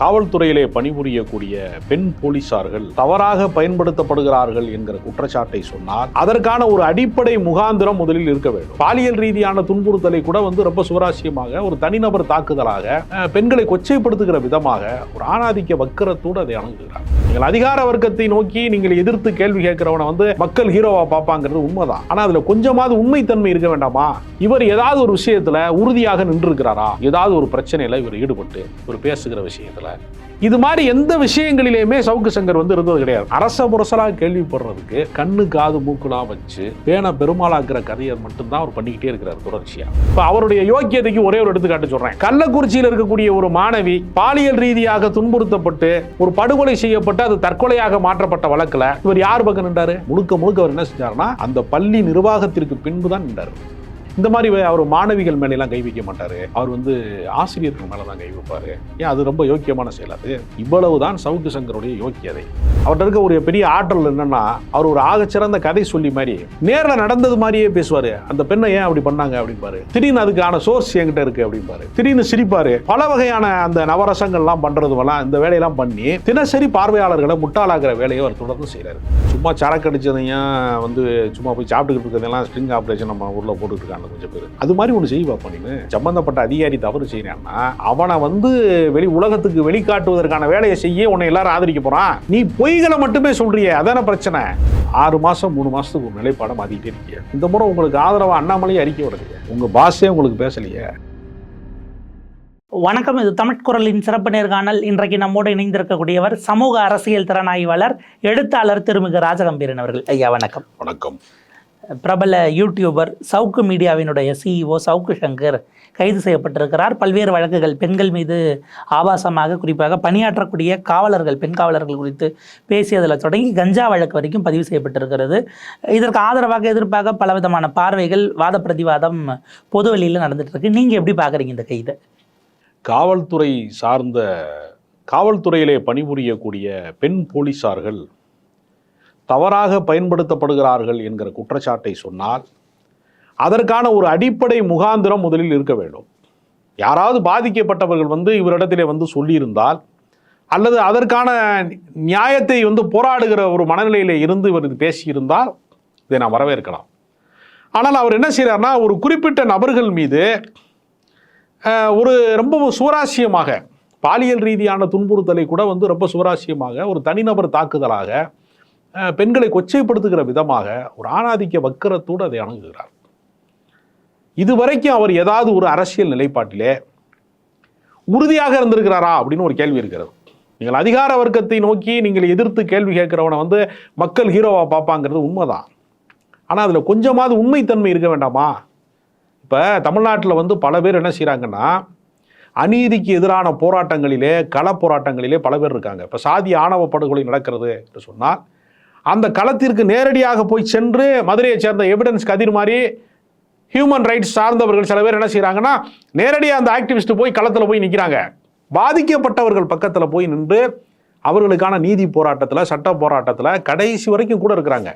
காவல்துறையிலே பணிபுரியக்கூடிய பெண் போலீசார்கள் தவறாக பயன்படுத்தப்படுகிறார்கள் என்கிற குற்றச்சாட்டை சொன்னால் அதற்கான ஒரு அடிப்படை முகாந்திரம் முதலில் இருக்க வேண்டும். பாலியல் ரீதியான துன்புறுத்தலை கூட வந்து ரொம்ப சுவராசியமாக ஒரு தனிநபர் தாக்குதலாக பெண்களை கொச்சைப்படுத்துகிற விதமாக ஒரு ஆணாதிக்க வக்கரத்தோடு அதை அணுகுகிறார். நீங்கள் அதிகார வர்க்கத்தை நோக்கி நீங்கள் எதிர்த்து கேள்வி கேட்கிறவனை வந்து மக்கள் ஹீரோவா பார்ப்பாங்கிறது உண்மைதான். ஆனா அதுல கொஞ்சமாவது உண்மைத்தன்மை இருக்க வேண்டாமா? இவர் ஏதாவது ஒரு விஷயத்துல உறுதியாக நின்று இருக்கிறாரா ஏதாவது ஒரு பிரச்சனையில இவர் ஈடுபட்டு இவர் பேசுகிற விஷயத்துல. இது மாதிரி எந்த விஷயங்களிலேயுமே சவுக்கு சங்கர் வந்து இருந்தது கிடையாது. அரச புரசலா கேள்விப்படுறதுக்கு கண்ணு காது மூக்குலாம் வச்சு பேன பெருமாளாக்குற கதையை மட்டும்தான் அவர் பண்ணிக்கிட்டே இருக்கிறார் தொடர்ச்சியாக இப்போ அவருடைய யோக்கியதைக்கு ஒரே ஒரு எடுத்துக்காட்டு சொல்றேன். கள்ளக்குறிச்சியில் இருக்கக்கூடிய ஒரு மாணவி பாலியல் ரீதியாக துன்புறுத்தப்பட்டு ஒரு படுகொலை செய்யப்பட்டு அது தற்கொலையாக மாற்றப்பட்ட வழக்கில் இவர் யார் பக்கம் நின்றாரு? முழுக்க முழுக்க அவர் என்ன செஞ்சாருன்னா அந்த பள்ளி நிர்வாகத்திற்கு பின்பு தான் நின்றாரு. இந்த மாதிரி அவர் மாணவிகள் மேலாம் கை வைக்க மாட்டார். அவர் வந்து ஆசிரியர்கள் மேலே தான் கை வைப்பார். ஏன்? அது ரொம்ப யோக்கியமான செயல் அது. இவ்வளவுதான் சவுக்கு சங்கருடைய யோக்கியதை. அவர்கிட்ட இருக்க ஒரு பெரிய ஆற்றல் என்னன்னா அவர் ஒரு ஆகச்சிறந்த கதை சொல்லி மாதிரி நேரில் நடந்தது மாதிரியே பேசுவார். அந்த பெண்ணை ஏன் அப்படி பண்ணாங்க அப்படிம்பாரு. திடீர்னு அதுக்கான சோர்ஸ் என்கிட்ட இருக்கு அப்படிம்பாரு. திடீர்னு சிரிப்பாரு. பல வகையான அந்த நவரசங்கள்லாம் பண்றதுவெல்லாம் இந்த வேலையெல்லாம் பண்ணி தினசரி பார்வையாளர்களை முட்டாளாகிற வேலையை அவர் தொடர்ந்து செய்கிறார் சும்மா சரக்கு அடிச்சதையும் வந்து சும்மா போய் சாப்பிட்டுக்கிட்டு இருக்கிறதெல்லாம் ஸ்ட்ரிங் ஆப்ரேஷன் நம்ம ஊரில் போட்டுட்டு இருக்காங்க. கொஞ்சம் பேர் அது மாதிரி ஒன்று செய்வா பண்ணின்னு சம்பந்தப்பட்ட அதிகாரி தவறு செய்யறான்னா அவனை வந்து வெளி உலகத்துக்கு வெளிக்காட்டுவதற்கான வேலையை செய்ய உன்னை எல்லாரும் ஆதரிக்க போறான். நீ பொய்களை மட்டுமே சொல்றியே அதான பிரச்சனை. ஆறு மாசம் மூணு மாசத்துக்கு ஒரு நிலைப்பாடை மாத்திக்கிட்டே இருக்கீங்க இந்த முறை உங்களுக்கு ஆதரவா அண்ணாமலையே அறிக்கை வருது. உங்க பாஸே உங்களுக்கு பேசலையே. வணக்கம் இது தமிழ்குரலின் சிறப்பு நேர்காணல் இன்றைக்கு நம்மோடு இணைந்திருக்கக்கூடியவர் சமூக அரசியல் திறனாய்வாளர் எழுத்தாளர் திருமிகு ராஜகம்பீரன் அவர்கள். ஐயா வணக்கம். வணக்கம். பிரபல யூடியூபர் சவுக்கு மீடியாவினுடைய சிஇஓ சவுக்கு சங்கர் கைது செய்யப்பட்டிருக்கிறார். பல்வேறு வழக்குகள் பெண்கள் மீது ஆபாசமாக குறிப்பாக பணியாற்றக்கூடிய காவலர்கள் பெண் காவலர்கள் குறித்து பேசியதில் தொடங்கி கஞ்சா வழக்கு வரைக்கும் பதிவு செய்யப்பட்டிருக்கிறது. இதற்கு ஆதரவாக எதிர்ப்பாக பலவிதமான பார்வைகள் வாத பிரதிவாதம் பொது வழியில் நடந்துட்டுருக்கு நீங்கள் எப்படி பார்க்குறீங்க இந்த கைதை? காவல்துறை சார்ந்த காவல்துறையிலே பணிபுரியக்கூடிய பெண் போலீசார்கள் தவறாக பயன்படுத்தப்படுகிறார்கள் என்கிற குற்றச்சாட்டை சொன்னால் அதற்கான ஒரு அடிப்படை முகாந்திரம் முதலில் இருக்க வேண்டும். யாராவது பாதிக்கப்பட்டவர்கள் வந்து இவரிடத்திலே வந்து சொல்லியிருந்தால் அல்லது அதற்கான நியாயத்தை வந்து போராடுகிற ஒரு மனநிலையில் இருந்து இவர் இது பேசியிருந்தால் இதை நான் வரவேற்கலாம். ஆனால் அவர் என்ன செய்கிறார்னா ஒரு குறிப்பிட்ட நபர்கள் மீது ஒரு ரொம்ப சுவராசியமாக பாலியல் ரீதியான துன்புறுத்தலை கூட வந்து ரொம்ப சுவராசியமாக ஒரு தனிநபர் தாக்குதலாக பெண்களை கொச்சைப்படுத்துகிற விதமாக ஒரு ஆணாதிக்க வக்கரத்தோடு அதை அணுகுகிறார். இதுவரைக்கும் அவர் ஏதாவது ஒரு அரசியல் நிலைப்பாட்டிலே உறுதியாக இருந்திருக்கிறாரா அப்படின்னு ஒரு கேள்வி இருக்கிறது. நீங்கள் அதிகார வர்க்கத்தை நோக்கி நீங்கள் எதிர்த்து கேள்வி கேட்குறவனை வந்து மக்கள் ஹீரோவாக பார்ப்பாங்கிறது உண்மைதான். ஆனால் அதில் கொஞ்சமாவது உண்மைத்தன்மை இருக்க வேண்டாமா? இப்போ தமிழ்நாட்டில் வந்து பல பேர் என்ன செய்கிறாங்கன்னா அநீதிக்கு எதிரான போராட்டங்களிலே கள போராட்டங்களிலே பல பேர் இருக்காங்க. இப்போ சாதி ஆணவ படுகொலை நடக்கிறது என்று சொன்னால் அந்த களத்திற்கு நேரடியாக போய் சென்று மதுரையை சேர்ந்த எவிடன்ஸ் கதிர் மாதிரி ஹியூமன் ரைட்ஸ் சார்ந்தவர்கள் சில பேர் என்ன செய்கிறாங்கன்னா நேரடியாக அந்த ஆக்டிவிஸ்ட் போய் களத்தில் போய் நிற்கிறாங்க பாதிக்கப்பட்டவர்கள் பக்கத்தில் போய் நின்று அவர்களுக்கான நீதி போராட்டத்தில் சட்ட போராட்டத்தில் கடைசி வரைக்கும் கூட இருக்கிறாங்க.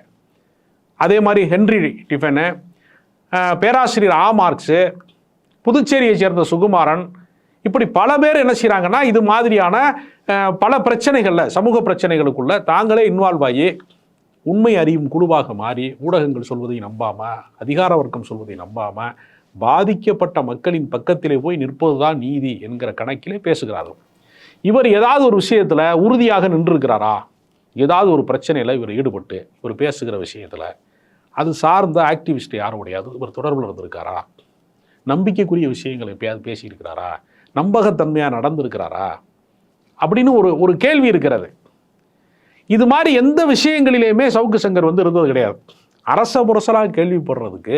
அதே மாதிரி ஹென்றி டிஃபனு பேராசிரியர் ஆ மார்க்ஸு புதுச்சேரியை சேர்ந்த சுகுமாரன் இப்படி பல பேர் என்ன செய்கிறாங்கன்னா இது மாதிரியான பல பிரச்சனைகளில் சமூக பிரச்சனைகளுக்குள்ள தாங்களே இன்வால்வ் ஆகி உண்மை அறியும் குழுவாக மாறி ஊடகங்கள் சொல்வதை நம்பாமல் அதிகார வர்க்கம் சொல்வதை நம்பாமல் பாதிக்கப்பட்ட மக்களின் பக்கத்திலே போய் நிற்பதுதான் நீதி என்கிற கணக்கிலே பேசுகிறார்கள். இவர் ஏதாவது ஒரு விஷயத்தில் உறுதியாக நின்றுருக்கிறாரா? ஏதாவது ஒரு பிரச்சனையில் இவர் ஈடுபட்டு இவர் பேசுகிற விஷயத்தில் அது சார்ந்த ஆக்டிவிஸ்ட் உடையாது இவர் தொடர்பில் இருந்திருக்காரா? நம்பிக்கைக்குரிய விஷயங்களை எப்பயாவது பேசியிருக்கிறாரா? நம்பகத்தன்மையாக நடந்திருக்கிறாரா? அப்படின்னு ஒரு ஒரு கேள்வி இருக்கிறது. இது மாதிரி எந்த விஷயங்களிலேயுமே சவுக்கு சங்கர் வந்து இருந்தது கிடையாது. அரச புரசலாக கேள்விப்படுறதுக்கு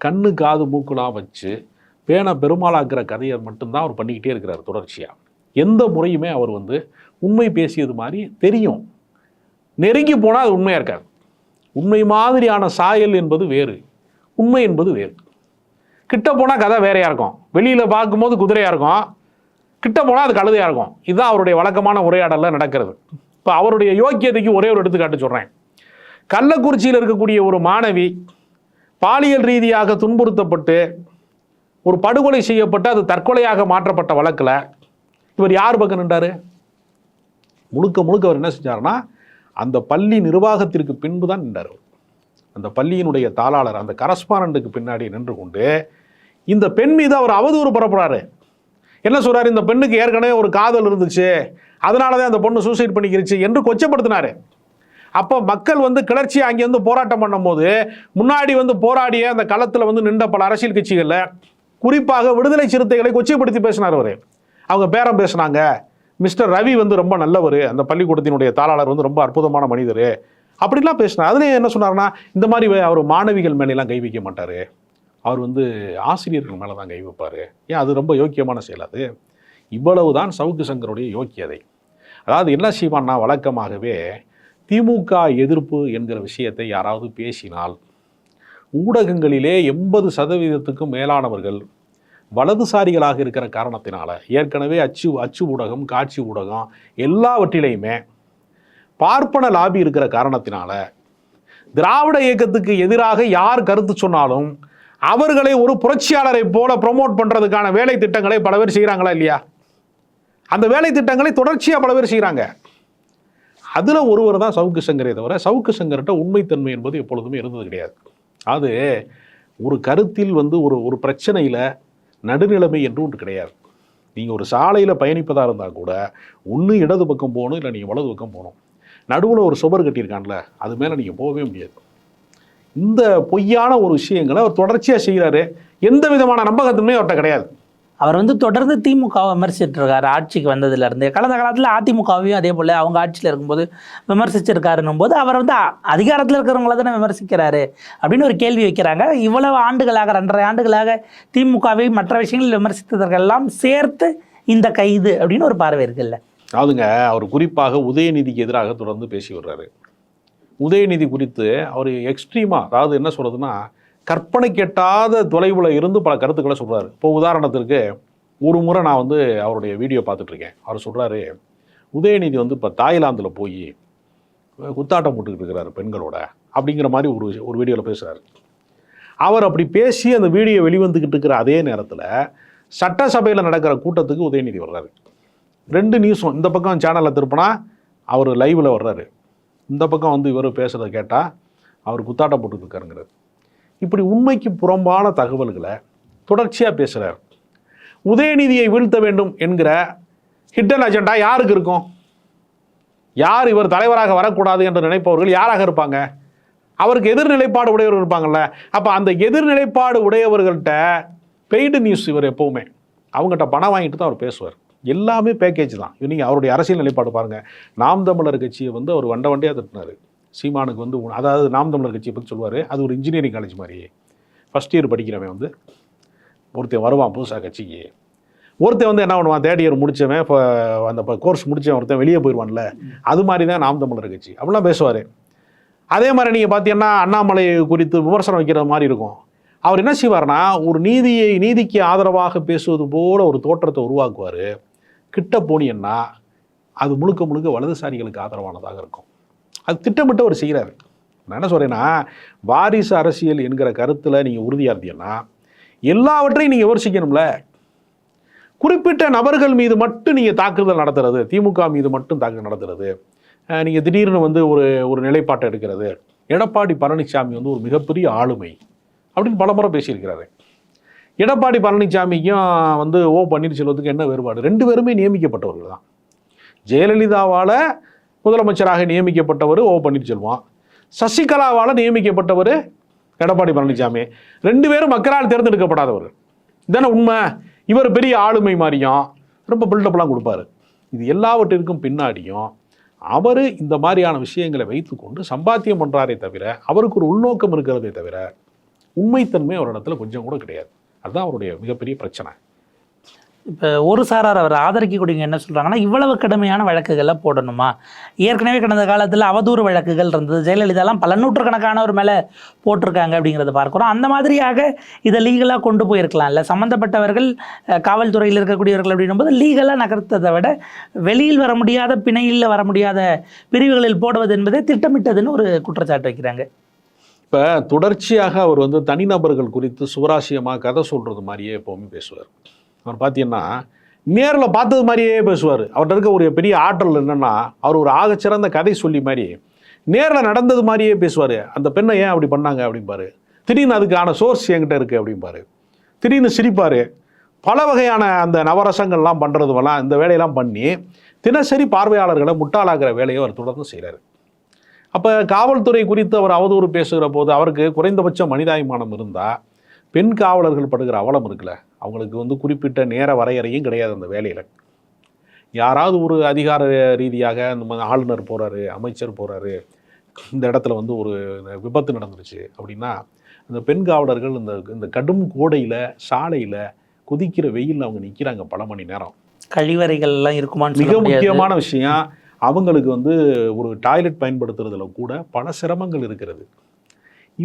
கண்ணு காது மூக்குலாம் வச்சு பேன பெருமாளாக்குற கதையை மட்டும்தான் அவர் பண்ணிக்கிட்டே இருக்கிறார் தொடர்ச்சியாக எந்த முறையுமே அவர் வந்து உண்மை பேசியது மாதிரி தெரியும். நெருங்கி போனால் அது உண்மையாக இருக்காது. உண்மை மாதிரியான சாயல் என்பது வேறு உண்மை என்பது வேறு. கிட்ட போனால் கதை வேறையாக இருக்கும். வெளியில் பார்க்கும்போது குதிரையாக இருக்கும். கிட்ட போனால் அது கழுதையாக இருக்கும். இதுதான் அவருடைய வழக்கமான உரையாடலில் நடக்கிறது. இப்போ அவருடைய யோக்கியதைக்கு ஒரே ஒரு எடுத்துக்காட்டு சொல்கிறேன் கள்ளக்குறிச்சியில் இருக்கக்கூடிய ஒரு மாணவி பாலியல் ரீதியாக துன்புறுத்தப்பட்டு ஒரு படுகொலை செய்யப்பட்டு அது தற்கொலையாக மாற்றப்பட்ட வழக்கில் இவர் யார் பக்கம் நின்றார்? முழுக்க முழுக்க அவர் என்ன செஞ்சார்னா அந்த பள்ளி நிர்வாகத்திற்கு பின்பு தான் நின்றார் அந்த பள்ளியினுடைய தாளாளர் அந்த கரஸ்பாரண்ட்டுக்கு பின்னாடி நின்று கொண்டு இந்த பெண் மீது அவர் அவதூறு பரப்புறாரு. என்ன சொல்கிறார் இந்த பெண்ணுக்கு ஏற்கனவே ஒரு காதல் இருந்துச்சு. அதனால தான் அந்த பொண்ணு சூசைட் பண்ணிக்கிருச்சு என்று கொச்சப்படுத்தினார். அப்போ மக்கள் வந்து கிளர்ச்சி அங்கேருந்து போராட்டம் பண்ணும்போது முன்னாடி வந்து போராடிய அந்த களத்தில் வந்து நின்ற பல அரசியல் கட்சிகளில் குறிப்பாக விடுதலை சிறுத்தைகளை கொச்சைப்படுத்தி பேசினார் அவர். அவங்க பேரம் பேசினாங்க. மிஸ்டர் ரவி வந்து ரொம்ப நல்லவர். அந்த பள்ளிக்கூடத்தினுடைய தாளாளர் வந்து ரொம்ப அற்புதமான மனிதர். அப்படிலாம் பேசினார். அதுலேயே என்ன சொன்னார்னா இந்த மாதிரி அவர் மாணவிகள் மேலெல்லாம் கை வைக்க மாட்டார். அவர் வந்து ஆசிரியர்கள் மேலே தான் கை வைப்பார். ஏன்? அது ரொம்ப யோக்கியமான செயல் அது. இவ்வளவு தான் சவுக்கு சங்கருடைய யோக்கியதை. அதாவது என்ன செய்வான்னா வழக்கமாகவே திமுக எதிர்ப்பு என்கிற விஷயத்தை யாராவது பேசினால் ஊடகங்களிலே எண்பது சதவீதத்துக்கும் மேலானவர்கள் வலதுசாரிகளாக இருக்கிற காரணத்தினால ஏற்கனவே அச்சு அச்சு ஊடகம் காட்சி ஊடகம் எல்லாவற்றிலையுமே பார்ப்பன லாபி இருக்கிற காரணத்தினால திராவிட இயக்கத்துக்கு எதிராக யார் கருத்து சொன்னாலும் அவர்களை ஒரு புரட்சியாளரை போல ப்ரொமோட் பண்ணுறதுக்கான வேலை திட்டங்களை பல பேர் செய்கிறாங்களா இல்லையா? அந்த வேலை திட்டங்களை தொடர்ச்சியாக பல பேர் செய்கிறாங்க அதில் ஒருவர் தான் சவுக்கு சங்கரே தவிர சவுக்கு சங்கர்கிட்ட உண்மைத்தன்மை என்பது எப்பொழுதுமே இருந்தது கிடையாது. அது ஒரு கருத்தில் வந்து ஒரு ஒரு பிரச்சனையில் நடுநிலைமை என்று ஒன்று கிடையாது. நீங்கள் ஒரு சாலையில் பயணிப்பதாக இருந்தால் கூட ஒன்று இடது பக்கம் போகணும் இல்லை நீங்கள் வலது பக்கம் போகணும். நடுவில் ஒரு சுவர் கட்டியிருக்கான்ல அது மேலே நீங்கள் போகவே முடியாது. இந்த பொய்யான ஒரு விஷயங்களை அவர் தொடர்ச்சியாக செய்கிறாரு எந்த விதமான நம்பகத்தன்மையும் அவர்கிட்ட கிடையாது. அவர் வந்து தொடர்ந்து திமுகவை விமர்சிச்சிட்டு இருக்காரு ஆட்சிக்கு வந்ததுல இருந்து. கடந்த காலத்தில் அதிமுகவையும் அதே போல அவங்க ஆட்சியில் இருக்கும்போது விமர்சிச்சிருக்காருன்னும் போது அவர் வந்து அதிகாரத்தில் இருக்கிறவங்கள தானே விமர்சிக்கிறாரு அப்படின்னு ஒரு கேள்வி வைக்கிறாங்க. இவ்வளவு ஆண்டுகளாக ரெண்டரை ஆண்டுகளாக திமுகவை மற்ற விஷயங்களில் விமர்சித்ததற்கெல்லாம் சேர்த்து இந்த கைது அப்படின்னு ஒரு பார்வை இருக்குல்ல. அதாவதுங்க அவர் குறிப்பாக உதயநிதிக்கு எதிராக தொடர்ந்து பேசி வர்றாரு. உதயநிதி குறித்து அவர் எக்ஸ்ட்ரீமாக அதாவது என்ன சொல்கிறதுனா கற்பனை கெட்டாத தொலைவில் இருந்து பல கருத்துக்களை சொல்கிறாரு இப்போ உதாரணத்திற்கு ஒரு முறை நான் வந்து அவருடைய வீடியோ பார்த்துட்ருக்கேன். அவர் சொல்கிறாரு உதயநிதி வந்து இப்போ தாய்லாந்தில் போய் குத்தாட்டம் போட்டுக்கிட்டு இருக்கிறாரு பெண்களோட அப்படிங்கிற மாதிரி ஒரு ஒரு வீடியோவில் பேசுகிறாரு அவர் அப்படி பேசி அந்த வீடியோ வெளிவந்துக்கிட்டு இருக்கிற அதே நேரத்தில் சட்டசபையில் நடக்கிற கூட்டத்துக்கு உதயநிதி வர்றாரு. ரெண்டு நியூஸும் இந்த பக்கம் சேனலில் திருப்பினா அவர் லைவில் வர்றாரு. இந்த பக்கம் வந்து இவர் பேசுகிறத கேட்டால் அவர் குத்தாட்டம் போட்டுருக்காருங்கிறது இப்படி உண்மைக்கு புறம்பான தகவல்களை தொடர்ச்சியாக பேசுகிறார் உதயநிதியை வீழ்த்த வேண்டும் என்கிற ஹிட்டன் அஜெண்டா யாருக்கு இருக்கும்? யார் இவர் தலைவராக வரக்கூடாது என்று நினைப்பவர்கள் யாராக இருப்பாங்க? அவருக்கு எதிர்நிலைப்பாடு உடையவர்கள் இருப்பாங்கல்ல. அப்போ அந்த எதிர்நிலைப்பாடு உடையவர்கள்ட்ட பெய்டு நியூஸ் இவர் எப்போவுமே. அவங்ககிட்ட பணம் வாங்கிட்டு தான் அவர் பேசுவார். எல்லாமே பேக்கேஜ் தான். நீங்கள் அவருடைய அரசியல் நிலைப்பாடு பாருங்கள் நாம் தமிழர் கட்சியை வந்து அவர் வண்ட வண்டியாக திட்டினார். சீமானுக்கு வந்து அதாவது நாம் தமிழர் கட்சியை பற்றி சொல்லுவார். அது ஒரு இன்ஜினியரிங் காலேஜ் மாதிரியே. ஃபஸ்ட் இயர் படிக்கிறவன் வந்து ஒருத்தன் வருவான் புதுசாக கட்சிக்கு. ஒருத்தன் வந்து என்ன பண்ணுவான்? தேர்ட் இயர் முடித்தவன் இப்போ அந்த கோர்ஸ் முடித்தவன் ஒருத்தன் வெளியே போயிடுவான்ல. அது மாதிரி தான் நாம் தமிழர் கட்சி. அப்படிலாம் பேசுவார். அதே மாதிரி நீங்கள் பார்த்தீங்கன்னா அண்ணாமலை குறித்து விமர்சனம் வைக்கிற மாதிரி இருக்கும். அவர் என்ன செய்வார்னா ஒரு நீதியை நீதிக்கு ஆதரவாக பேசுவது போல ஒரு தோற்றத்தை உருவாக்குவார். கிட்ட போனீங்கன்னா அது முழுக்க முழுக்க வலதுசாரிகளுக்கு ஆதரவானதாக இருக்கும். அது திட்டமிட்டு அவர் செய்கிறாரு நான் என்ன சொல்கிறேன்னா வாரிசு அரசியல் என்கிற கருத்தில் நீங்கள் உறுதியாக இருந்தீங்கன்னா எல்லாவற்றையும் நீங்கள் விமர்சிக்கணும்ல. குறிப்பிட்ட நபர்கள் மீது மட்டும் நீங்கள் தாக்குதல் நடத்துறது திமுக மீது மட்டும் தாக்குதல் நடத்துறது நீங்கள் திடீர்னு வந்து ஒரு ஒரு நிலைப்பாட்டை எடுக்கிறது எடப்பாடி பழனிசாமி வந்து ஒரு மிகப்பெரிய ஆளுமை அப்படின்னு பலமுறை பேசியிருக்கிறாரு. எடப்பாடி பழனிசாமிக்கும் வந்து ஓ பன்னீர்செல்வத்துக்கு என்ன வேறுபாடு? ரெண்டு பேருமே நியமிக்கப்பட்டவர்கள் தான். ஜெயலலிதாவால் முதலமைச்சராக நியமிக்கப்பட்டவர் ஓ பன்னீர்செல்வம். சசிகலாவால் நியமிக்கப்பட்டவர் எடப்பாடி பழனிசாமி ரெண்டு பேரும் மக்களால் தேர்ந்தெடுக்கப்படாதவர் இதானே உண்மை? இவர் பெரிய ஆளுமை மாதிரியும் ரொம்ப பில்டப்லாம் கொடுப்பாரு. இது எல்லாவற்றிற்கும் பின்னாடியும் அவர் இந்த மாதிரியான விஷயங்களை வைத்துக்கொண்டு சம்பாத்தியம் பண்ணுறாரே தவிர அவருக்கு ஒரு உள்நோக்கம் இருக்கிறதே தவிர உண்மைத்தன்மை ஒரு இடத்துல கொஞ்சம் கூட கிடையாது. அதுதான் அவருடைய மிகப்பெரிய பிரச்சனை. இப்போ ஒரு சாரார் அவர் ஆதரிக்கக்கூடியவங்க என்ன சொல்கிறாங்கன்னா இவ்வளவு கடுமையான வழக்குகளை போடணுமா? ஏற்கனவே கடந்த காலத்தில் அவதூறு வழக்குகள் இருந்தது. ஜெயலலிதாலாம் பல நூற்றுக்கணக்கானவர் மேலே போட்டிருக்காங்க அப்படிங்கிறத பார்க்குறோம். அந்த மாதிரியாக இதை லீகலாக கொண்டு போயிருக்கலாம்ல. சம்மந்தப்பட்டவர்கள் காவல்துறையில் இருக்கக்கூடியவர்கள் அப்படின்னும்போது லீகலாக நகர்த்ததை விட வெளியில் வர முடியாத பிணையில் வர முடியாத பிரிவுகளில் போடுவது என்பதே திட்டமிட்டதுன்னு ஒரு குற்றச்சாட்டு வைக்கிறாங்க. இப்போ தொடர்ச்சியாக அவர் வந்து தனிநபர்கள் குறித்து சுவராசியமாக கதை சொல்கிறது மாதிரியே எப்போவுமே பேசுவார். அவர் பார்த்தீங்கன்னா நேரில் பார்த்தது மாதிரியே பேசுவார். அவர்கிட்ட இருக்க ஒரு பெரிய ஆற்றல் என்னென்னா அவர் ஒரு ஆகச்சிறந்த கதை சொல்லி மாதிரி நேரில் நடந்தது மாதிரியே பேசுவார். அந்த பெண்ணை ஏன் அப்படி பண்ணாங்க அப்படிம்பாரு. திடீர்னு அதுக்கான சோர்ஸ் என்கிட்ட இருக்குது அப்படிம்பாரு. திடீர்னு சிரிப்பார். பல வகையான அந்த நவரசங்கள்லாம் பண்ணுறதுவெல்லாம் இந்த வேலையெல்லாம் பண்ணி தினசரி பார்வையாளர்களை முட்டாளாகிற வேலையை அவர் தொடர்ந்து செய்கிறார் அப்போ காவல்துறை குறித்து அவர் அவதூறு பேசுகிற போது அவருக்கு குறைந்தபட்ச மனிதாபிமானம் இருந்தால் பெண் காவலர்கள் படுகிற அவலம் இருக்குல்ல. அவங்களுக்கு வந்து குறிப்பிட்ட நேர வரையறையும் கிடையாது அந்த வேலையில். யாராவது ஒரு அதிகார ரீதியாக இந்த ஆளுநர் போகிறாரு அமைச்சர் போகிறாரு இந்த இடத்துல வந்து ஒரு விபத்து நடந்துருச்சு அப்படின்னா அந்த பெண் காவலர்கள் இந்த இந்த கடும் கோடையில் சாலையில் குதிக்கிற வெயில்ல அவங்க நிற்கிறாங்க பல மணி நேரம். கழிவறைகள் எல்லாம் இருக்குமான்னு மிக. முக்கியமான விஷயம் அவங்களுக்கு வந்து ஒரு டாய்லெட் பயன்படுத்துறதுல கூட பல சிரமங்கள் இருக்கிறது.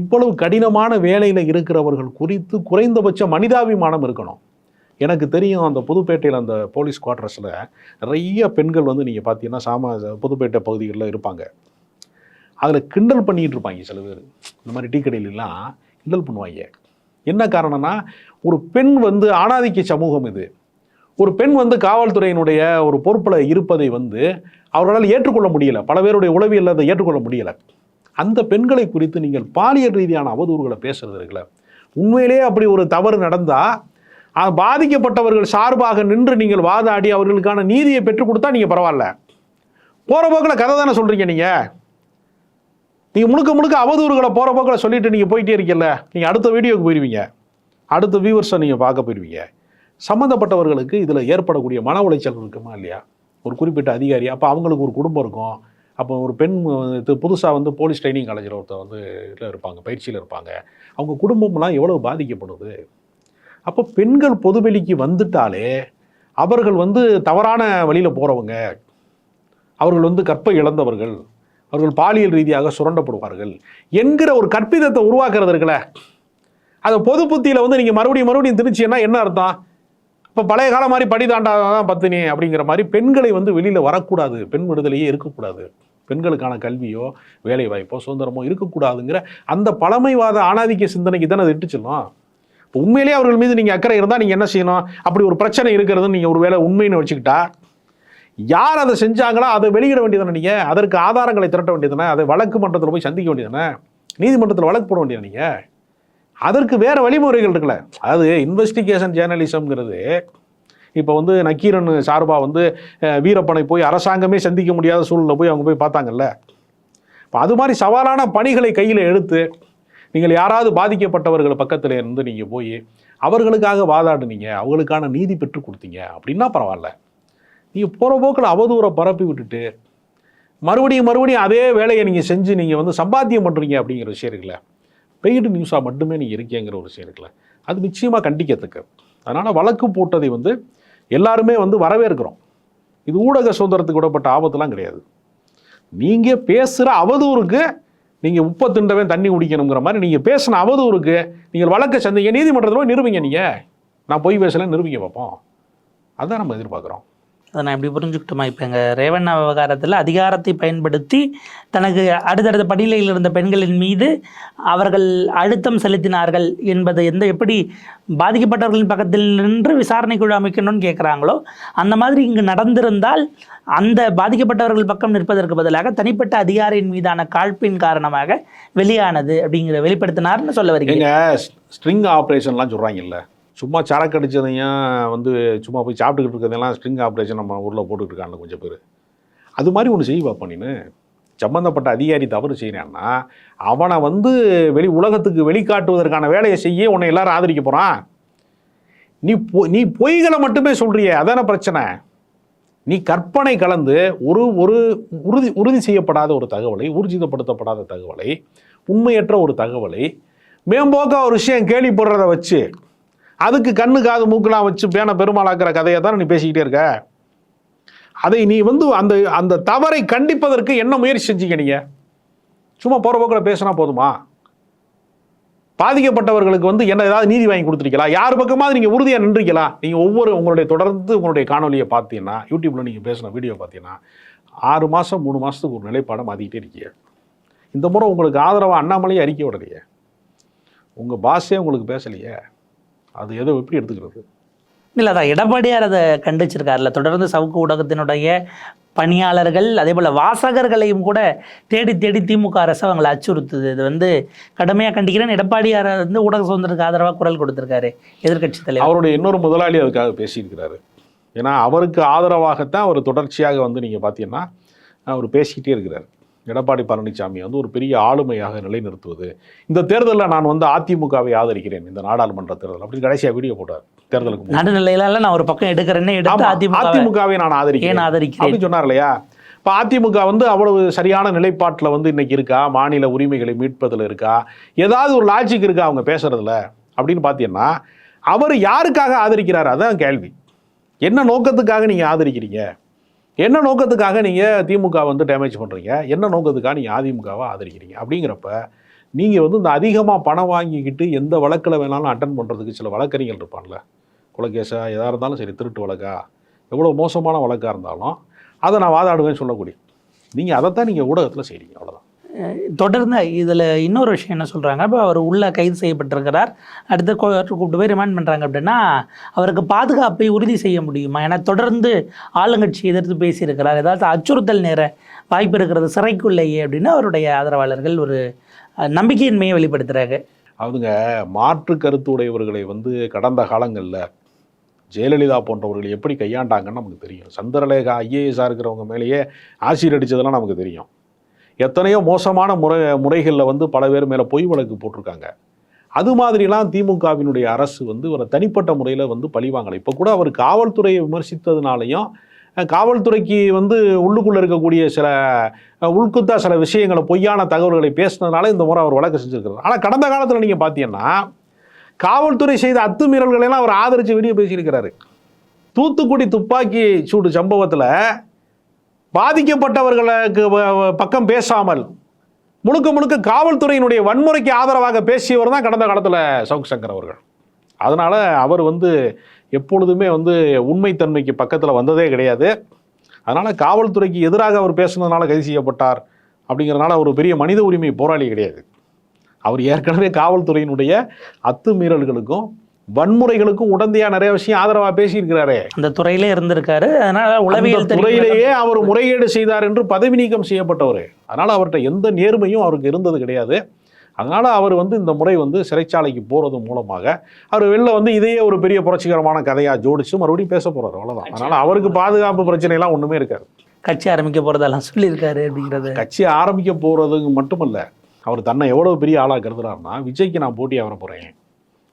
இவ்வளவு கடினமான வேலையில் இருக்கிறவர்கள் குறித்து குறைந்தபட்ச மனிதாபிமானம் இருக்கணும். எனக்கு தெரியும் அந்த புதுப்பேட்டையில் அந்த போலீஸ் குவார்டர்ஸில் நிறைய பெண்கள் வந்து நீங்கள் பார்த்தீங்கன்னா சாம புதுப்பேட்டை பகுதிகளில் இருப்பாங்க. அதில் கிண்டல் பண்ணிகிட்டு இருப்பாங்க சில பேர். இந்த மாதிரி டீ கடையிலலாம் கிண்டல் பண்ணுவாங்க. என்ன காரணம்னா ஒரு பெண் வந்து ஆணாதிக்க சமூகம் இது. ஒரு பெண் வந்து காவல்துறையினுடைய ஒரு பொறுப்பில் இருப்பதை வந்து அவர்களால் ஏற்றுக்கொள்ள முடியல. பல பேருடைய உளவியல் அதை ஏற்றுக்கொள்ள முடியல. அந்த பெண்களை குறித்து நீங்கள் பாலியல் ரீதியான அவதூறுகளை பேசுறது இருக்குல்ல உண்மையிலேயே அப்படி ஒரு தவறு நடந்தால் பாதிக்கப்பட்டவர்கள் சார்பாக நின்று நீங்கள் வாதாடி அவர்களுக்கான நீதியை பெற்றுக் கொடுத்தா நீங்கள் பரவாயில்ல. போகிற போக்கில் கதை தானே சொல்கிறீங்க நீங்கள் நீங்கள் முழுக்க முழுக்க அவதூறுகளை போகிற போக்கில் சொல்லிட்டு நீங்கள் போயிட்டே இருக்கீல்ல நீங்கள் அடுத்த வீடியோக்கு போயிடுவீங்க அடுத்த வியூவர்ஸை நீங்கள் பார்க்க போயிடுவீங்க சம்மந்தப்பட்டவர்களுக்கு இதில் ஏற்படக்கூடிய மன உளைச்சல் இருக்குமா இல்லையா? ஒரு குறிப்பிட்ட அதிகாரி அப்போ அவங்களுக்கு ஒரு குடும்பம் இருக்கும். அப்போ ஒரு பெண் இது புதுசாக வந்து போலீஸ் ட்ரைனிங் காலேஜில் ஒருத்தர் வந்து இதில் இருப்பாங்க பயிற்சியில் இருப்பாங்க. அவங்க குடும்பம்லாம் எவ்வளோ பாதிக்கப்படுது? அப்போ பெண்கள் பொதுவெளிக்கு வந்துட்டாலே அவர்கள் வந்து தவறான வழியில் போகிறவங்க அவர்கள் வந்து கற்பை இழந்தவர்கள் அவர்கள் பாலியல் ரீதியாக சுரண்டப்படுவார்கள் என்கிற ஒரு கற்பிதத்தை உருவாக்குறது இருக்குல்ல. அதை பொது புத்தியில் வந்து நீங்கள் மறுபடியும் மறுபடியும் திணிச்சின்னா என்ன அர்த்தம்? இப்போ பழைய காலம் மாதிரி படி தாண்டாதான் பத்தினி அப்படிங்கிற மாதிரி பெண்களை வந்து வெளியில் வரக்கூடாது. பெண் விடுதலையே இருக்கக்கூடாது. பெண்களுக்கான கல்வியோ வேலை வாய்ப்போ சுதந்திரமோ இருக்கக்கூடாதுங்கிற அந்த பழமைவாத ஆணாதிக்க சிந்தனைக்கு தானே அது இட்டு செல்லும். இப்போ உண்மையிலேயே அவர்கள் மீது நீங்கள் அக்கறை இருந்தால் நீங்கள் என்ன செய்யணும்? அப்படி ஒரு பிரச்சனை இருக்கிறதுன்னு நீங்கள் ஒரு வேளை உண்மைன்னு வச்சுக்கிட்டா யார் அதை செஞ்சாங்களோ அதை வெளியிட வேண்டியதானே நீங்கள் அதற்கு ஆதாரங்களை திரட்ட வேண்டியதானே அதை வழக்கு மன்றத்தில் போய் சந்திக்க வேண்டியதானே நீதிமன்றத்தில் வழக்கு போட வேண்டியது நீங்கள் அதற்கு வேறு வழிமுறைகள் இருக்குல்ல. அதாவது இன்வெஸ்டிகேஷன் ஜேர்னலிசம்ங்கிறது இப்போ வந்து நக்கீரன் சார்பாக வந்து வீரப்பனை போய் அரசாங்கமே சந்திக்க முடியாத சூழலில் போய் அவங்க போய் பார்த்தாங்கல்ல. இப்போ அது மாதிரி சவாலான பணிகளை கையில் எடுத்து நீங்கள் யாராவது பாதிக்கப்பட்டவர்கள் பக்கத்தில் இருந்து நீங்கள் போய் அவர்களுக்காக வாதாடுனீங்க அவங்களுக்கான நீதி பெற்றுக் கொடுத்தீங்க அப்படின்னா பரவாயில்ல. நீங்கள் போகிற போக்கில் அவதூறை பரப்பி விட்டுட்டு மறுபடியும் மறுபடியும் அதே வேலையை நீங்கள் செஞ்சு நீங்கள் வந்து சம்பாத்தியம் பண்ணுறீங்க அப்படிங்கிற விஷயம் இருக்குல்ல. பெய்டு நியூஸாக மட்டுமே நீங்கள் இருக்கேங்கிற ஒரு விஷயம் இருக்குல்ல. அது நிச்சயமாக கண்டிக்கத்தக்க. அதனால் வழக்கு போட்டதை வந்து எல்லாருமே வந்து வரவேற்கிறோம். இது ஊடக சுதந்திரத்துக்கு விடப்பட்ட ஆபத்துலாம் கிடையாது. நீங்கள் பேசுகிற அவதூறுக்கு நீங்கள் உப்பை திண்டவன் தண்ணி குடிக்கணுங்கிற மாதிரி நீங்கள் பேசின அவதூறுக்கு நீங்கள் வழக்கை சந்திங்க நீதிமன்றத்தில் போய் நீங்கள் நான் பொய் பேசலன்னு நிரூபிங்க பார்ப்போம் அதான் நம்ம எதிர்பார்க்குறோம். அதை நான் எப்படி புரிஞ்சுக்கிட்டோமா? இப்போ எங்கள் ரேவண்ணா விவகாரத்தில் அதிகாரத்தை பயன்படுத்தி தனக்கு அடுத்தடுத்த படிநிலையில் இருந்த பெண்களின் மீது அவர்கள் அழுத்தம் செலுத்தினார்கள் என்பது எந்த எப்படி பாதிக்கப்பட்டவர்களின் பக்கத்தில் நின்று விசாரணை குழு அமைக்கணும்னு கேட்குறாங்களோ அந்த மாதிரி இங்கு நடந்திருந்தால் அந்த பாதிக்கப்பட்டவர்கள் பக்கம் நிற்பதற்கு பதிலாக தனிப்பட்ட அதிகாரியின் மீதான காழ்ப்பின் காரணமாக வெளியானது அப்படிங்கிற வெளிப்படுத்தினார்னு சொல்ல வருகிறீங்க ஸ்ட்ரிங் ஆப்ரேஷன்லாம் சொல்கிறாங்கல்ல சும்மா சரக்கு அடிச்சதையும் வந்து சும்மா போய் சாப்பிட்டுக்கிட்டு இருக்கிறதெல்லாம் ஸ்ட்ரிங் ஆப்ரேஷன் நம்ம ஊரில் போட்டுக்கிட்டு இருக்காங்க கொஞ்சம் பேர். அது மாதிரி ஒன்று செய்வா பண்ணின்னு சம்மந்தப்பட்ட அதிகாரி தவறு செய்கிறான்னா அவனை வந்து வெளி உலகத்துக்கு வெளிக்காட்டுவதற்கான வேலையை செய்ய உன்னை எல்லாரும் ஆதரிக்க போகிறான் நீ பொ நீ பொய்களை மட்டுமே சொல்கிறிய அதான பிரச்சனை. நீ கற்பனை கலந்து ஒரு ஒரு உறுதி உறுதி செய்யப்படாத ஒரு தகவலை ஊர்ஜிதப்படுத்தப்படாத தகவலை உண்மையற்ற ஒரு தகவலை மேம்போக்க ஒரு விஷயம் கேள்விப்படுறத வச்சு அதுக்கு கண்ணு காது மூக்கெல்லாம் வச்சு பேன பெருமாளாக்குற கதையை தான் நீ பேசிக்கிட்டே இருக்க? அதை நீ வந்து அந்த அந்த தவறை கண்டிப்பதற்கு என்ன முயற்சி செஞ்சீங்க நீங்க? சும்மா போகிற போக்கில் பேசினா போதுமா? பாதிக்கப்பட்டவர்களுக்கு வந்து என்ன ஏதாவது நீதி வாங்கி கொடுத்துருக்கீங்களா? யார் பக்கமாவது நீங்கள் உறுதியாக நின்றுருக்கீங்களா? நீங்கள் ஒவ்வொரு உங்களுடைய தொடர்ந்து உங்களுடைய காணொலியை பார்த்தீங்கன்னா யூடியூப்பில் நீங்கள் பேசின வீடியோ பார்த்தீங்கன்னா ஆறு மாதம் மூணு மாதத்துக்கு ஒரு நிலைப்பாடம் மாற்றிக்கிட்டே இருக்கீங்க. இந்த முறை உங்களுக்கு ஆதரவாக அண்ணாமலையே அறிக்கை விடலையே. உங்கள் பாஸே உங்களுக்கு பேசலையே. அது எதோ எப்படி எடுத்துக்கிறது? இல்லை அதான் எடப்பாடியார் அதை கண்டிச்சிருக்காருல்ல. தொடர்ந்து சவுக்கு ஊடகத்தினுடைய பணியாளர்கள் அதே போல் வாசகர்களையும் கூட தேடி தேடி திமுக அரசு அவங்களை அச்சுறுத்துது. இது வந்து கடுமையாக கண்டிக்கிறேன். எடப்பாடியார் வந்து ஊடக சுதந்திரத்துக்கு ஆதரவாக குரல் கொடுத்திருக்காரு எதிர்க்கட்சி தலைவர். அவருடைய இன்னொரு முதலாளி அதுக்காக பேசியிருக்கிறாரு. ஏன்னா அவருக்கு ஆதரவாகத்தான் அவர் தொடர்ச்சியாக வந்து நீங்கள் பார்த்தீங்கன்னா அவர் பேசிக்கிட்டே இருக்கிறார். எடப்பாடி பழனிசாமி வந்து ஒரு பெரிய ஆளுமையாக நிலைநிறுத்துவது. இந்த தேர்தலில் நான் வந்து அதிமுகவை ஆதரிக்கிறேன் இந்த நாடாளுமன்ற தேர்தல். அப்படின்னு கடைசியாக வீடியோ போட்டார் தேர்தலுக்கு. நடுநிலையில நான் ஒரு பக்கம் எடுக்கிறேன்னு எடுத்து அதிமுகவை நான் ஆதரிக்கிறேன். ஆதரிக்கிறேன்? அப்படின்னு சொன்னார் இல்லையா இப்போ அதிமுக வந்து அவ்வளவு சரியான நிலைப்பாட்டில் வந்து இன்னைக்கு இருக்கா? மாநில உரிமைகளை மீட்பதில் இருக்கா? ஏதாவது ஒரு லாஜிக் இருக்கா அவங்க பேசுறதுல? அப்படின்னு பார்த்தீங்கன்னா அவர் யாருக்காக ஆதரிக்கிறார்? அதான் கேள்வி. என்ன நோக்கத்துக்காக நீங்கள் ஆதரிக்கிறீங்க? என்ன நோக்கத்துக்காக நீங்கள் திமுக வந்து டேமேஜ் பண்ணுறீங்க என்ன நோக்கத்துக்காக நீங்கள் அதிமுகவை ஆதரிக்கிறீங்க? அப்படிங்கிறப்ப நீங்கள் வந்து இந்த அதிகமாக பணம் வாங்கிக்கிட்டு எந்த வழக்கில் வேணாலும் அட்டன் பண்ணுறதுக்கு சில வழக்கறிஞர்கள் இருப்பான்ல. கொலைகேஸா எதாக இருந்தாலும் சரி திருட்டு வழக்கா? எவ்வளோ மோசமான வழக்காக இருந்தாலும் அதை நான் வாதாடுவேன்னு சொல்லக்கூடிய. நீங்கள் அதைத்தான் நீங்கள் ஊடகத்தில் செய்கிறீங்க அவ்வளோதான் தொடர்ந்து இதில் இன்னொரு விஷயம் என்ன சொல்கிறாங்க இப்போ அவர் உள்ளே கைது செய்யப்பட்டிருக்கிறார். அடுத்து கூப்பிட்டு போய் ரிமாண்ட் பண்ணுறாங்க அப்படின்னா அவருக்கு பாதுகாப்பை உறுதி செய்ய முடியுமா? ஏன்னா தொடர்ந்து ஆளுங்கட்சி எதிர்த்து பேசியிருக்கிறார். ஏதாவது அச்சுறுத்தல் நேர வாய்ப்பு இருக்கிறது சிறைக்குள்ளேயே அப்படின்னு அவருடைய ஆதரவாளர்கள் ஒரு நம்பிக்கையின்மையை வெளிப்படுத்துகிறாங்க அவங்க மாற்று கருத்துடையவர்களை வந்து கடந்த காலங்களில் ஜெயலலிதா போன்றவர்களை எப்படி கையாண்டாங்கன்னு நமக்கு தெரியும். சந்திரலேகா ஐஏஎஸ்ஸாக இருக்கிறவங்க மேலேயே ஆசிரியர் அடித்ததெல்லாம் நமக்கு தெரியும். எத்தனையோ மோசமான முறை முறைகளில் வந்து பல பேர் மேலே பொய் வழக்கு போட்டிருக்காங்க. அது மாதிரிலாம் திமுகவினுடைய அரசு வந்து ஒரு தனிப்பட்ட முறையில் வந்து பழிவாங்கலை இப்போ கூட அவர் காவல்துறையை விமர்சித்ததுனாலையும் காவல்துறைக்கு வந்து உள்ளுக்குள்ளே இருக்கக்கூடிய சில உள்குத்தா சில விஷயங்களை பொய்யான தகவல்களை பேசினதுனால இந்த முறை அவர் வழக்கு செஞ்சுருக்கிறார் ஆனால் கடந்த காலத்தில் நீங்கள் பார்த்தீங்கன்னா காவல்துறை செய்த அத்துமீறல்களை எல்லாம் அவர் ஆதரித்து வெளியே பேசியிருக்கிறாரு. தூத்துக்குடி துப்பாக்கி சூடு சம்பவத்தில் பாதிக்கப்பட்டவர்களுக்கு பக்கம் பேசாமல் முழுக்க முழுக்க காவல்துறையினுடைய வன்முறைக்கு ஆதரவாக பேசியவர் தான் கடந்த காலத்தில் சவுக் சங்கர் அவர்கள். அதனால் அவர் வந்து எப்பொழுதுமே வந்து உண்மைத்தன்மைக்கு பக்கத்தில் வந்ததே கிடையாது. அதனால் காவல்துறைக்கு எதிராக அவர் பேசுனதுனால கைது செய்யப்பட்டார் அப்படிங்கிறதுனால அவர் பெரிய மனித உரிமை போராளி கிடையாது. அவர் ஏற்கனவே காவல்துறையினுடைய அத்துமீறல்களுக்கும் வன்முறைகளுக்கும் உடந்தையா நிறைய விஷயம் ஆதரவாக பேசியிருக்கிறாரே. அந்த துறையிலே இருந்திருக்காரு. அதனால உளவியல் துறையிலேயே அவர் முறைகேடு செய்தார் என்று பதவி நீக்கம் செய்யப்பட்டவர். அதனால அவர்கிட்ட எந்த நேர்மையும் அவருக்கு இருந்தது கிடையாது. அதனால அவர் வந்து இந்த முறை வந்து சிறைச்சாலைக்கு போறது மூலமாக அவர் வெளில வந்து இதையே ஒரு பெரிய புரட்சிகரமான கதையா ஜோடிச்சு மறுபடியும் பேச போறாரு. அவ்வளவுதான். அதனால அவருக்கு பாதுகாப்பு பிரச்சனை எல்லாம் ஒண்ணுமே இருக்காது. கட்சி ஆரம்பிக்க போறதெல்லாம் சொல்லியிருக்காரு அப்படிங்கிறது. கட்சி ஆரம்பிக்க போறது மட்டுமல்ல அவர் தன்னை எவ்வளவு பெரிய ஆளா கருதுறாருன்னா விஜய்க்கு நான் போட்டியாக வர போறேன்.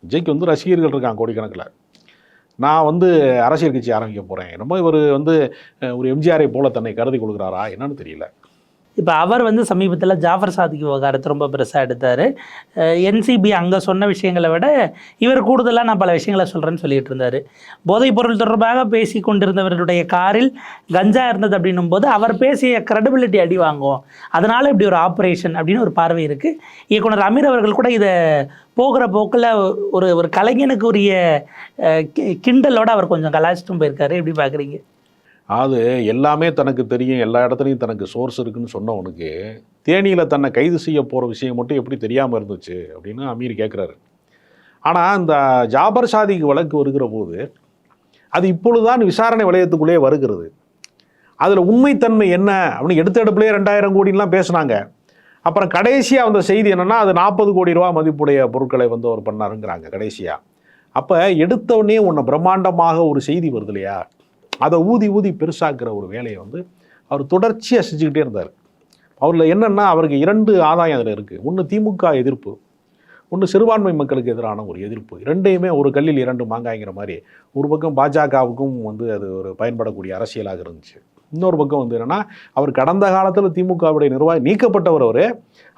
விஜய்க்கு வந்து ரசிகர்கள் இருக்காங்க கோடிக்கணக்கில். நான் வந்து அரசியல் கட்சி ஆரம்பிக்க போகிறேன் ரொம்ப இவர் வந்து ஒரு எம்ஜிஆரை போல தன்னை கருதி கொடுக்குறாரா என்னன்னு தெரியல. இப்போ அவர் வந்து சமீபத்தில் ஜாஃபர் சாதிக் விவகாரத்தை ரொம்ப பெருசாக எடுத்தார். என்சிபி அங்கே சொன்ன விஷயங்களை விட இவர் கூடுதலாக நான் பல விஷயங்களை சொல்கிறேன்னு சொல்லிட்டு இருந்தார். போதைப் பொருள் தொடர்பாக பேசி கொண்டிருந்தவருடைய காரில் கஞ்சா இருந்தது அப்படின்னும் போது அவர் பேசிய கிரெடிபிலிட்டி அடி வாங்குவோம். அதனால் இப்படி ஒரு ஆப்ரேஷன் அப்படின்னு ஒரு பார்வை இருக்குது இயக்குனர் அமீர் அவர்கள் கூட இதை போகிற போக்கில் ஒரு ஒரு கலைஞனுக்கு உரிய கிண்டலோடு கி- கிண்டலோட அவர் கொஞ்சம் கலாச்சிட்டும் போயிருக்காரு. எப்படி பார்க்குறீங்க அது எல்லாமே தனக்கு தெரியும் எல்லா இடத்துலையும் தனக்கு சோர்ஸ் இருக்குன்னு சொன்னவனுக்கு தேனியில் தன்னை கைது செய்ய போகிற விஷயம் மட்டும் எப்படி தெரியாமல் இருந்துச்சு அப்படின்னு அமீர் கேட்குறாரு ஆனால் இந்த ஜாபர் சாதிக்கு வழக்கு வருகிற போது அது இப்பொழுதுதான் விசாரணை வளையத்துக்குள்ளே வருகிறது. அதில் உண்மைத்தன்மை என்ன அப்படின்னு எடுத்த எடுப்புலேயே ரெண்டாயிரம் கோடிலாம் பேசுனாங்க. அப்புறம் கடைசியாக வந்த செய்தி என்னென்னா அது நாற்பது கோடி ரூபா மதிப்புடைய பொருட்களை வந்து அவர் பண்ணாருங்கிறாங்க கடைசியாக அப்போ எடுத்தவொடனே உன்னை பிரம்மாண்டமாக ஒரு செய்தி வருது இல்லையா? அதை ஊதி ஊதி பெருசாக்குற ஒரு வேலையை வந்து அவர் தொடர்ச்சியாக செஞ்சுக்கிட்டே இருந்தார். அவரில் என்னென்னா அவருக்கு இரண்டு ஆதாயம் அதில் இருக்குது ஒன்று திமுக எதிர்ப்பு ஒன்று சிறுபான்மை மக்களுக்கு எதிரான ஒரு எதிர்ப்பு. இரண்டையுமே ஒரு கல்லில் இரண்டு மாங்காய்ங்கிற மாதிரி ஒரு பக்கம் பாஜகவுக்கும் வந்து அது ஒரு பயன்படக்கூடிய அரசியலாக இருந்துச்சு. இன்னொரு பக்கம் வந்து என்னன்னா அவர் கடந்த காலத்தில் திமுகவுடைய நிர்வாகி நீக்கப்பட்டவர் அவர்.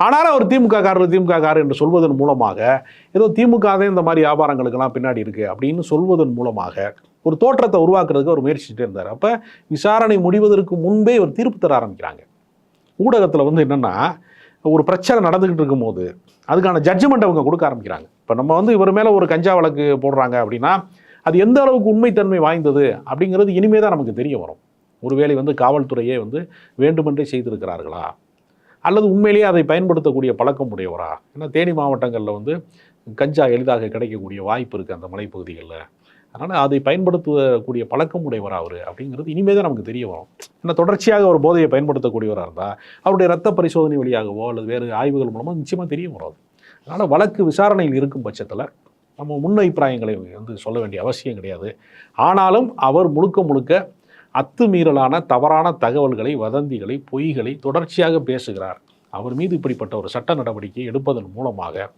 ஆனாலும் அவர் திமுக காரர் திமுக காரர் என்று சொல்வதன் மூலமாக ஏதோ திமுக தான் இந்த மாதிரி வியாபாரங்களுக்கெல்லாம் பின்னாடி இருக்குது அப்படின்னு சொல்வதன் மூலமாக ஒரு தோற்றத்தை உருவாக்குறதுக்கு அவர் முயற்சிச்சுட்டே இருந்தார். அப்போ விசாரணை முடிவதற்கு முன்பே இவர் தீர்ப்பு தர ஆரம்பிக்கிறாங்க. ஊடகத்தில் வந்து என்னென்னா ஒரு பிரச்சனை நடந்துக்கிட்டு இருக்கும்போது அதுக்கான ஜட்ஜ்மெண்ட் அவங்க கொடுக்க ஆரம்பிக்கிறாங்க. இப்போ நம்ம வந்து இவர் மேலே ஒரு கஞ்சா வழக்கு போடுறாங்க அப்படின்னா அது எந்த அளவுக்கு உண்மைத்தன்மை வாய்ந்தது அப்படிங்கிறது இனிமே தான் நமக்கு தெரிய வரும். ஒருவேளை வந்து காவல்துறையே வந்து வேண்டுமென்றே செய்திருக்கிறார்களா? அல்லது உண்மையிலேயே அதை பயன்படுத்தக்கூடிய பழக்கம் உடையவரா? ஏன்னா தேனி மாவட்டங்களில் வந்து கஞ்சா எளிதாக கிடைக்கக்கூடிய வாய்ப்பு இருக்குது அந்த மலைப்பகுதிகளில். அதனால் அதை பயன்படுத்தக்கூடிய பழக்கம் உடையவர் அவர் அப்படிங்கிறது இனிமே தான் நமக்கு தெரிய வரும். ஏன்னா தொடர்ச்சியாக ஒரு போதையை பயன்படுத்தக்கூடியவராக இருந்தால் அவருடைய ரத்த பரிசோதனை வழியாகவோ அல்லது வேறு ஆய்வுகள் மூலமாக நிச்சயமாக தெரிய வராது. அதனால் வழக்கு விசாரணையில் இருக்கும் பட்சத்தில் நம்ம முன் அபிப்பிராயங்களை வந்து சொல்ல வேண்டிய அவசியம் கிடையாது. ஆனாலும் அவர் முழுக்க முழுக்க அத்துமீறலான தவறான தகவல்களை வதந்திகளை பொய்களை தொடர்ச்சியாக பேசுகிறார். அவர் மீது இப்படிப்பட்ட ஒரு சட்ட நடவடிக்கை எடுப்பதன் மூலமாக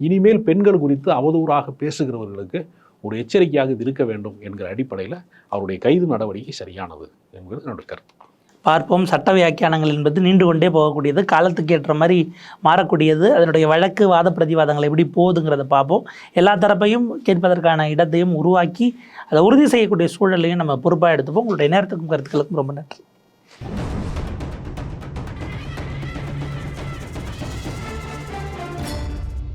இனிமேல் பெண்கள் குறித்து அவதூறாக பேசுகிறவர்களுக்கு ஒரு எச்சரிக்கையாக இது இருக்க வேண்டும் என்கிற அடிப்படையில் அவருடைய கைது நடவடிக்கை சரியானது என்பது என்னுடைய கருத்து. பார்ப்போம். சட்ட வியாக்கியானங்கள் என்பது நீண்டு கொண்டே போகக்கூடியது. காலத்துக்கு ஏற்ற மாதிரி மாறக்கூடியது. அதனுடைய வழக்கு வாத பிரதிவாதங்கள் எப்படி போகுதுங்கிறத பார்ப்போம். எல்லா தரப்பையும் கேட்பதற்கான இடத்தையும் உருவாக்கி அதை உறுதி செய்யக்கூடிய சூழலையும் நம்ம பொறுப்பாக எடுத்துப்போம். உங்களுடைய நேரத்துக்கும் கருத்துக்களுக்கும் ரொம்ப நன்றி.